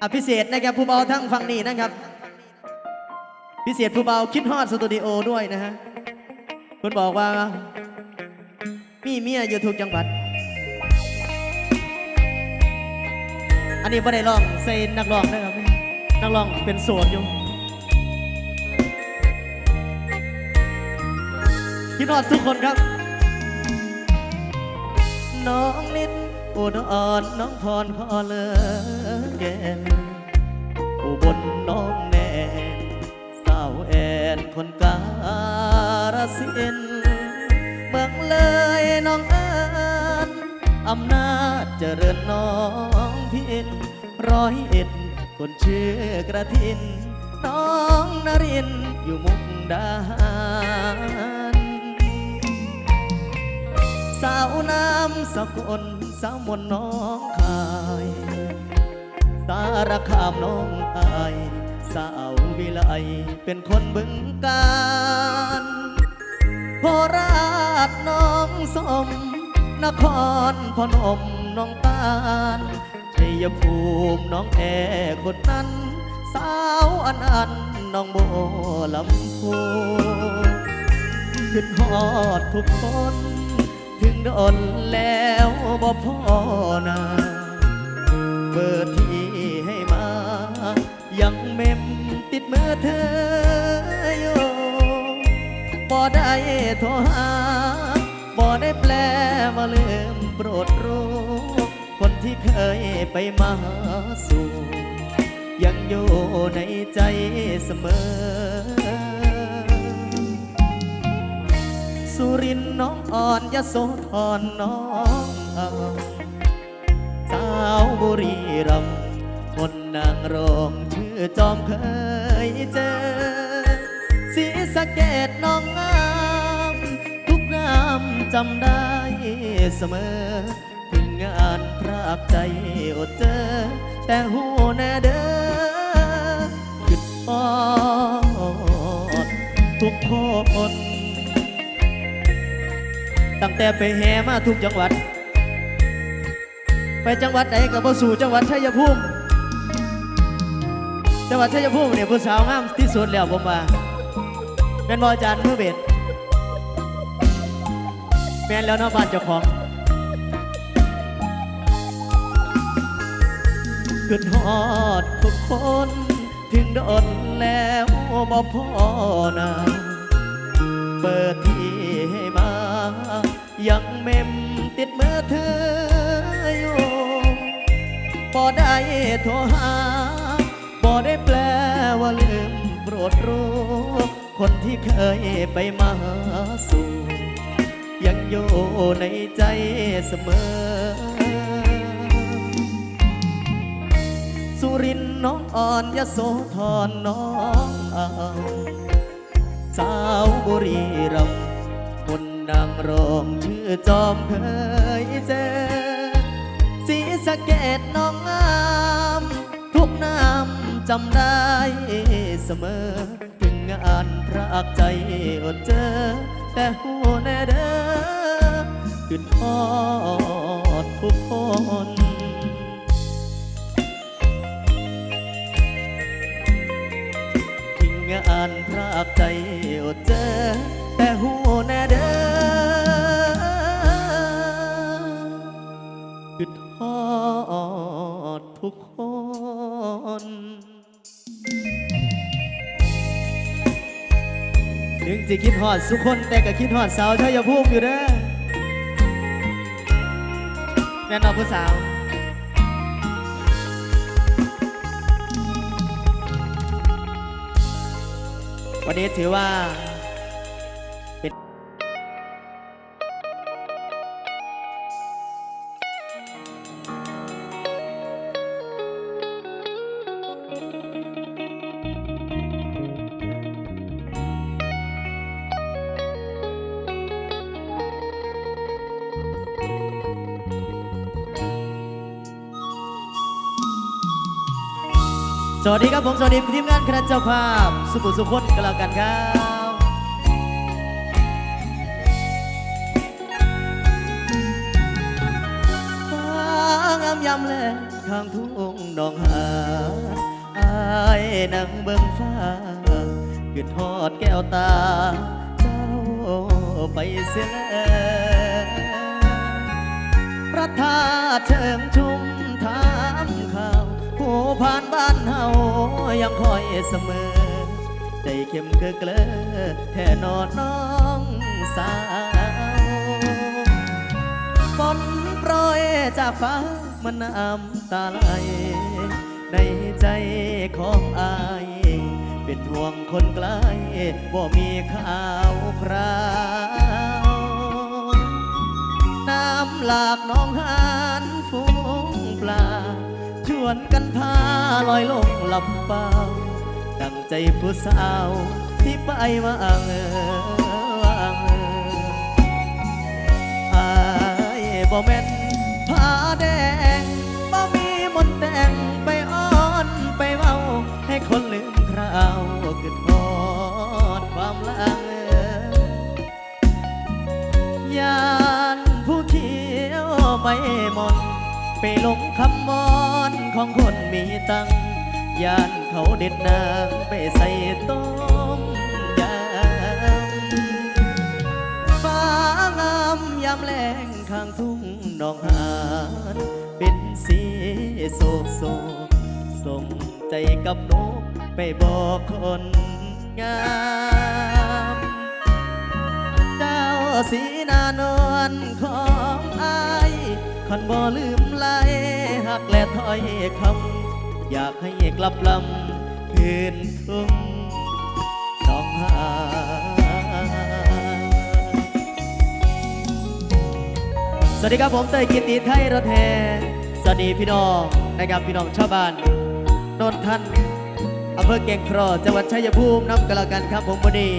อะพิเศษนะครับผู้เบาทั้งฝั่งนี้นะครับ พิเศษผู้เบาคิดฮอดสตูดิโอด้วยนะฮะคุณบอกว่า มีเมียอยู่ทุกจังหวัด อันนี้ไม่ได้ร้องเซนนักร้องนะครับนักร้องเป็นโสดอยู่คิดฮอดทุกคนครับ น้องนิด อุดอ่อนน้องพรพอเลอแกนอุบลน้องแนนสาวแอนคนการสินเมืองเลยน้องเอิญอำนาจเจริญน้องพินร้อยเอ็ดคนชื่อกระทิน น้องนรินอยู่มุกดาหารสาวน้ำสกล สาวมนน้องคาย สารคามน้องอายสาววิไลเป็นคนบึงการโคราชน้องสม นครพนมน้องตาลชัยภูมิน้องแอคนนั้น สาวอันอันน้องโบลำพูขึ้นฮอดทุกคน ดนแล้วบ่พอนาเบอร์ที่ให้มา ยังเมมติดมือเธออยู่บ่ได้โทรหาบ่ได้แปลว่าลืมโปรดรู้ คนที่เคยไปมาหาสู่ยังอยู่ในใจเสมอ สุรินทร์น้องอ่อนยโสธรน้องอามสาวบุรีรัมย์คนนางรองชื่อจอมเคยเจอสีสะเกตน้องงามทุกงามจำได้เสมอ ถึงงานพรากใจอดเจอ แต่หูแน่เด้อคิดปอดทุกคน ตั้งแต่ไปแห่มาทุกจังหวัด ไปจังหวัดไหนกับบ่สู่จังหวัดชัยภูมิจังหวัดชัยภูมิเนี่ยผู้สาวงามที่สุดแล้วผมว่าเป็นบออาจารย์มือเบสแม่นแล้วนาะบ้านเจ้าของขึ้นฮอดทุกคนถึงโดนแล้วบ่พอนาเบอร์ที่ ยังเมมติดมือเธออยู่บ่ได้โทรหาบ่ได้แปลว่าลืมโปรดรู้ คนที่เคยไปมาสู่ยังอยู่ในใจเสมอ สุรินทร์น้องอ่อนยโสธรน้องอาวสาวบุรีรัมย์คนนางรอง จอมเคยเจอ สีสะเกตน้องงาม ทุกน้ำจำได้เสมอ ถึงงานพระอักใจอดเจอ แต่หูแน่เด้อขึ้นทอดทุกคนทิ้งงานพรากใจอดเจอ ทุกคน ถึงจะคิดฮอดสุคนแต่ก็คิดฮอดสาวชัยภูมิอยู่เด้อแน่นอนผู้สาววันนี้ถือว่า สวัสดีครับผมสวัสดีทีมงานคณะเจ้าภาพ สุขุสุขคนกันแล้วกันครับฟ้าำแลงข้างทุ่งนองหาอายนั่งเบิ่งฟ้าคือทอดแก้วตา เจ้าไปเสียแล้วประทาตุเชิงชุมถา ผ่านบ้านเฮายังคอยเสมอ ใจเข้มเกลือเกลอแท่นอนน้องสาวฝนโปรยจากฟ้ามันน้ำตาไหลในใจของอาย เป็นห่วงคนไกลบ่มีข่าวคราว น้ำหลากน้องหานฝูงปลา วนกันพาลอยลงลำเปล่าดังใจผู้สาวที่ไปว่าเออว่าเอออายบ่แม่นผ้าแดงบ่มีมนแต่งไปอ้อนไปเว้า ให้คนลืมคราวกึดฮอดความลังยานผู้เขียวไม่มนไปหลงคำมอ ของคนมีตังยานเขาเด็ดนางไปใส่ต้มยำฟ้างามยามแรงข้างทุ่งนองหานเป็นสีโศกโศกส่งใจกับนกไปบอกคนงามเจ้าสีนานวลของอายคนบ่ลืมไหลหักและ อยคำอยากให้กลับลำคืนทุ่งหนองหาสวัสดีครับผมเตยกิติไทยรถแห่สวัสดีพี่น้องนะครับพี่น้องชาวบ้านนนทันอำเภอเก่งครอจังหวัดชัยภูมิน้ำกะลากันครับผมวันนี้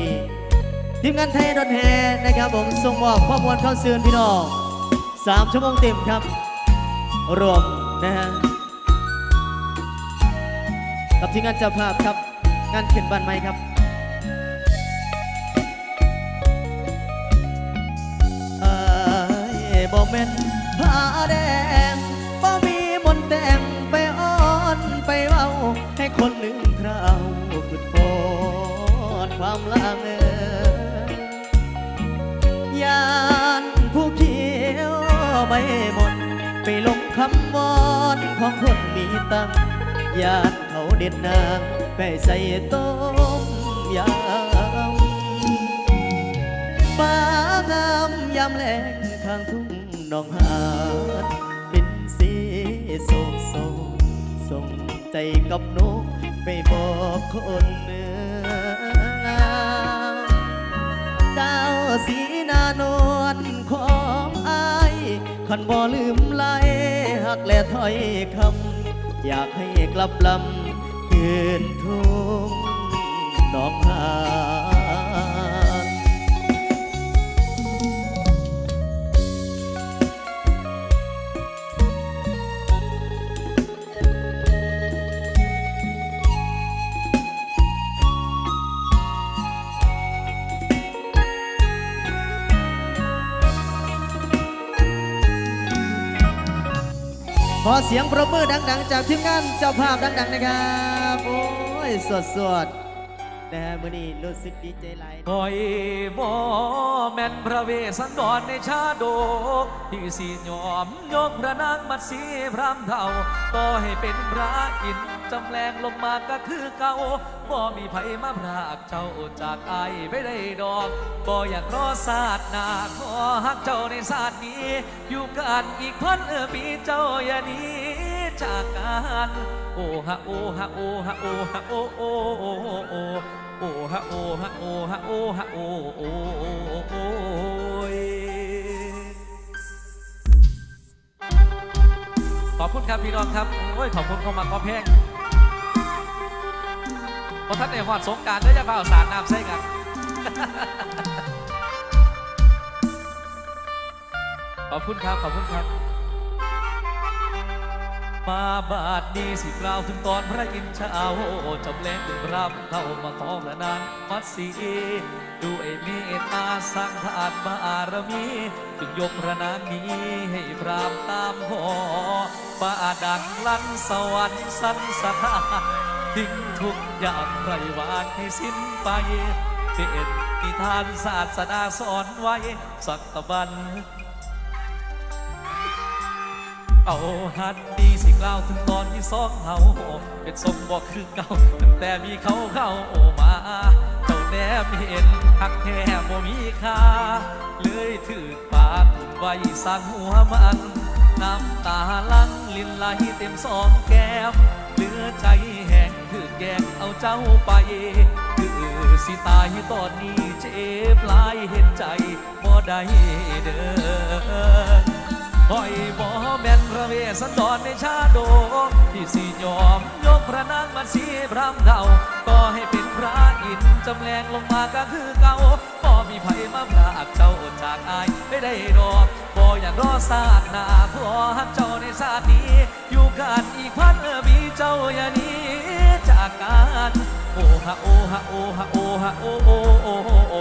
ทีมงานไทยรถแห่นะครับผมส่งมอบข้อมูลเข้าสื่อพี่น้องสามชั่วโมงเต็มครับ รวมนะฮะ กับทีมงานเจ้าภาพครับ งานขึ้นบ้านใหม่ครับ เอายบ่แม่นผ้าแดงบ่มีมนต์แต่งไปอ้อนไปเว้า ให้คนลืมคราวกุดโพดความลาเมอยานผู้เขียวไม่มนไปลงคำวอนของคนมีตังยาน เด็ดนางไปใส่ต้มยำฟ้างามยามแลงข้างทุ่งนองหานเป็นสีโศกโศกส่งใจกับนกไปบอกคนเนื้องามดาวสีนานวลของอายคันบ่ลืมไหลหักและถ้อยคำอยากให้กลับลำ นทุ่งน้องหา ขอเสียงประมือดัง ๆ จากทีมงานเจ้าภาพดัง ๆ นะครับ โอ้ย สดสดๆนะฮะมื่อนี้รู้สึกดีใจหลายคอยบ่แม่นพระเวสสันดรในชาดกที่สียอมยกพระนางมัดสีพรามเท่าต่อให้เป็นพระอินทร์ จำแรงลงมาก็คือเก่าบ่มีไผมาพรากเจ้าจากไอายไปได้ดอกบ่อยากรอศาสตร์นาขอฮักเจ้าในศาสตร์นี้ อยู่กันอีกพันเออปีเจ้าอย่านี้จากกันโอ้ฮะโอ้ฮะโอ้ฮะโอ้ฮะโอ้โอ้โอ้โอ้โอ้ฮะโอ้ฮะโอ้ฮะโอ้ฮะโอ้โอ้โอ้โอ้ขอบคุณครับพี่น้องครับโอ้ยขอบคุณเข้ามาขอเพลง พท่านในหอดสงการด้วยจะเฝ้าสารน้ำใส่กันขอบคุณครับ ขอบคุณครับ มาบาดนี้สิกล่าวถึงตอนพระอินทร์เช้าจำแรงถึงรำเท่ามาขอพระนางมัดสีด้วยเมตตาสร้างทานบารมีจึงยกพระนางนี้ให้พรามตามขอฟ้าดังลั่นสวรรค์สันสถาน ทิ้งทุกอย่างไรวานให้สิ้นไป เป็นนิทานศาสนาสอนไว้ สักตะบัน เอาหันดีสิกล่าวถึงตอนที่สองเฮาเป็นสมบอกคือเก่าตั้งแต่มีเขาเข้ามาเจ้าแนมเห็นหักแท้บ่มีค่าเลยถือปากไว้สั่งหัวมันน้ำตาลังลินไหลเต็มสองแก้มเหลือใจ แห้งถือแกเอาเจ้าไปคือสิตายตอนนี้เจ็บหลายเห็นใจบ่ได้เด้อคอยบ่แม่นพระเวสสันดรในชาโดที่สิยอมยกพระนางมาสีพรำเท่าก็ให้เป็นพระอินจำแรงลงมาก็คือเก่าบ่มีไผมาพรากเจ้าจากอายไม่ได้ดอกบ่อยากรอศาสนาพอหักเจ้าในชาตินี้ อยู่กันอีกพันมีเจ้าอย่านี้ จากกันโอฮะโอฮะโอฮะโอฮะโอโอโอโอ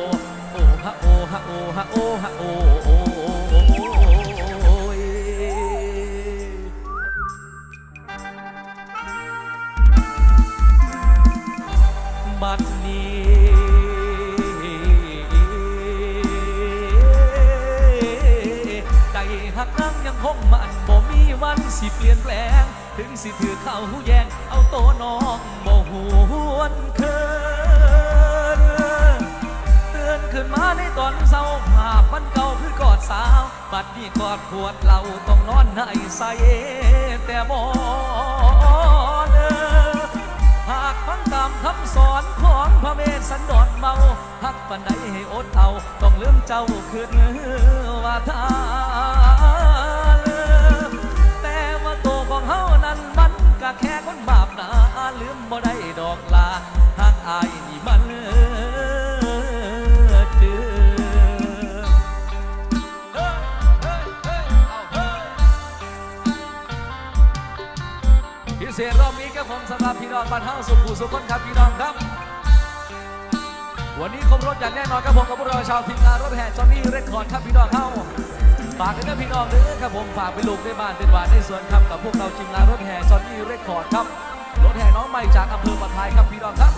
โอฮะโอฮะโอฮะโอฮะโอโอบัดนี้ใจหักนั่งยังคงมันบ่มีวันสิเปลี่ยนแปลง ถึงสิถือเข้าแยงเอาโตน้องบ่หวนเคินเตือนขึ้นมาในตอนเศร้าภาพมันเก่าคือกอดสาว บัดนี้กอดขวดเราต้องนอนในใสแต่บอนเออหากฟังตามคำสอนของพระเวสสันดรเมาหักปันใดให้อดเอา ต้องเลื่อมเจ้าคืนว่าทา บ่ได้ดอกลาหากอายนี่มันเดือพิเศษรอบนี้ครับผมสำหรับพี่น้องบ้านเฮาสุขุสุขคนครับพี่น้องครับ วันนี้ครบรถอย่างแน่นอนครับผมกับพวกเราชาวทีมงานรถแห่จอนนี่เรคคอร์ดครับพี่น้องเฮาฝากกันนะพี่น้องเด้อครับผมฝากไปลูกในบ้านเป็นหวานในสวนครับกับพวกเราทีมงานรถแห่จอนนี่เรคคอร์ดครับ รถแห่น้องใหม่จากอำเภอปะทายครับพี่น้องครับ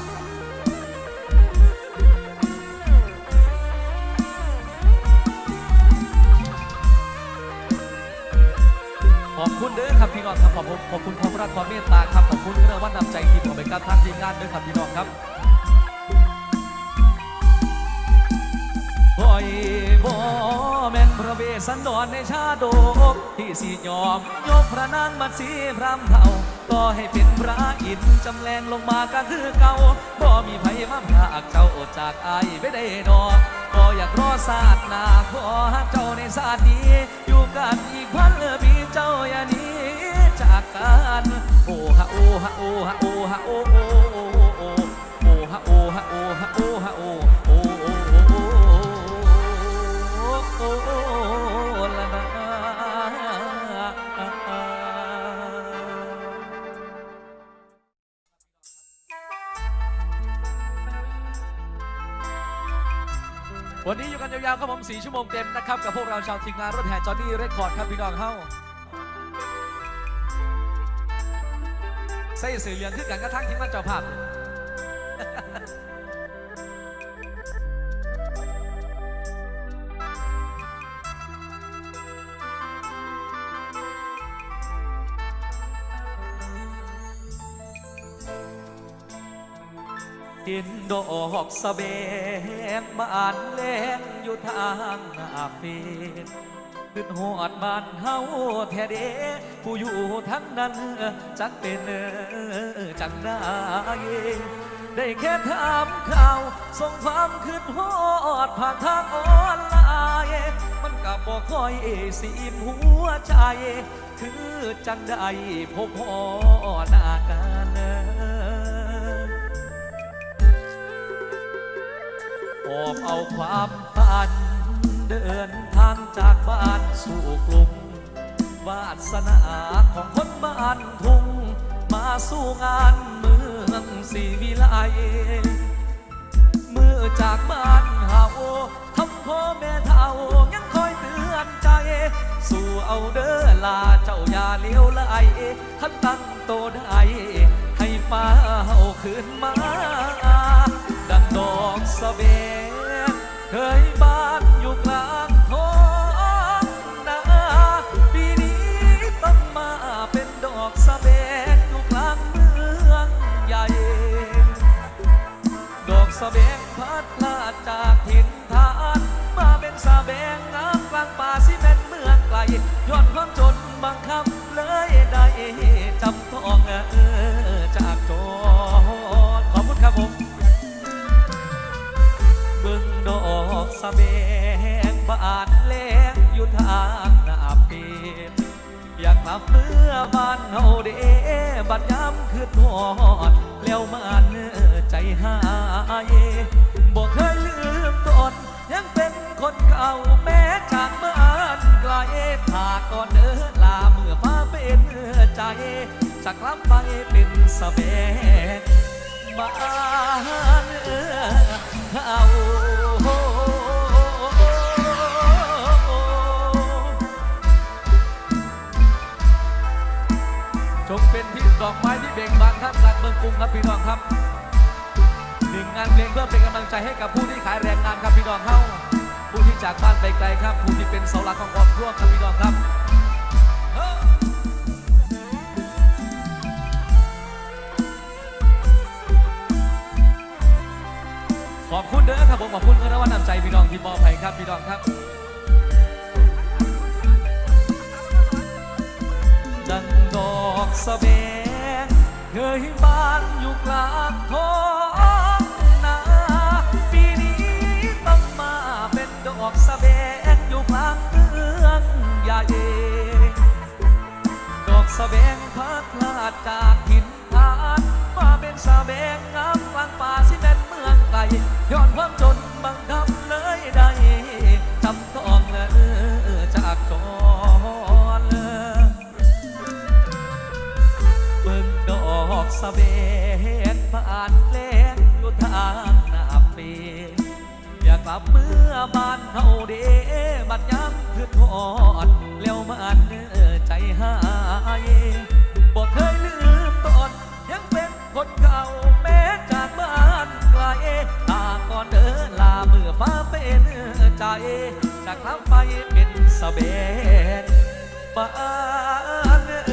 ขอบคุณเด้อครับพี่น้องครับขอบคุณขอบคุณความรักความเมตตาครับขอบคุณเรื่องว่านำใจทีมของเป็นการทางทีมงานเด้อครับพี่น้องครับปล่อยบ่แม่นพระเวสสันดรในชาดกที่สิยอมยกพระนางมาสีพรำเท่า ก็ให้เป็นพระอินทร์จำแรงลงมาก็คือเก่าบ่มีไผมาพากเจ้าอดจากอายไม่ได้ดอกก็อยากรอศาสนาขอหักเจ้าในศาสตร์นี้ อยู่กันอีกพันปีเจ้าอย่านี้จากกันโอ้ฮะโอ้ฮะโอ้ฮะโอฮะโอโอโอ้โอ้โอ้ฮะโอ้ฮะโอ้ฮะโอ้ วันนี้อยู่กันยาวๆครับผมสี่ชั่วโมงเต็มนะครับ กับพวกเราชาวทีมงานรถแห่จอห์นนี่เรคคอร์ดครับพี่น้องเฮ้าใส่สือเหลืองขึ้นกันกระทั่งทีมงานเจ้าภาพ ดอกสะเบงบานแลงอยู่ทางหน้าเฟนขึ้นหอดบ้านเฮาแท้เดผู้อยู่ทั้งนั้นจักเป็นจังได้ได้แค่ถามข่าวส่งความคืนหอดผ่านทางออนไลน์มันกับบอกคอยสีมหัวใจ คือจังได้พบพอหน้ากัน อบเอาความฝัน เดินทางจากบ้านสู่กรุงวาสนาของคนบ้านทุ่ง มาสู่งานเมืองสีวิไลมือจากบ้านเฮาทำพ่อแม่เท่ายังคอยเตือนใจ สู่เอาเด้อลาเจ้าอย่าเลี้ยวไหลท่านตั้งโตได้ให้ฟ้าเอาคืนมา ย้อนความจนบังคับเลยได้จำต้องเออจากจนขอบคุณครับผมเบิ่งดอกสะเบงบานแลงอยู่ทางหน้าปีอยากกลับเมื่อบ้านเฮาเด้บัดยามคืนหอด แล้วมันใจหายบ่เคยลืมตนยังเป็นคนเก่าแม้จากบ้าน ไกลถ้าก่อนเดินลาเมื่อฟ้าเป็นใจ จะกลับไปเป็นสะเบงบ้านเออเอาจงเป็นที่ดอกไม้ที่เบ่งบานท่ามกลางเมืองกรุงครับพี่น้องครับหนึ่งงานเพลงเพื่อเป็นกำลังใจให้กับผู้ที่ขายแรงงานครับพี่น้องเข้า จากบ้านไปไกลครับผู้ที่เป็นเสาหลักของครอบครัวครับพี่น้องครับขอบคุณเด้อครับผมขอบคุณเงินรางวัลนำใจพี่น้องที่มอบให้ครับพี่น้องครับ ดังดอกสะเบงเคยบานอยู่กลางท้อง สะเบงพัดลาดจากถิ่นฐานมาเป็นสะเบงงามกลางป่าสิเป็นเมืองไกลย้อนความจนบังคับเลยได้จำต้องเออจากจรเลยเบิ่งดอกสะเบนผ่านเล่นอยู่ทาง กลับเมื่อบ้านเฮาเด้บัดย้ำคือทอดแล้วมันเออใจหายบ่เคยลืมตอนยังเป็นคนเก่าแม้จากบ้านไกลตาก่อนเดินลาเมื่อฟ้าเป็นใจจากลับไปเป็นสเบนบ้านเอ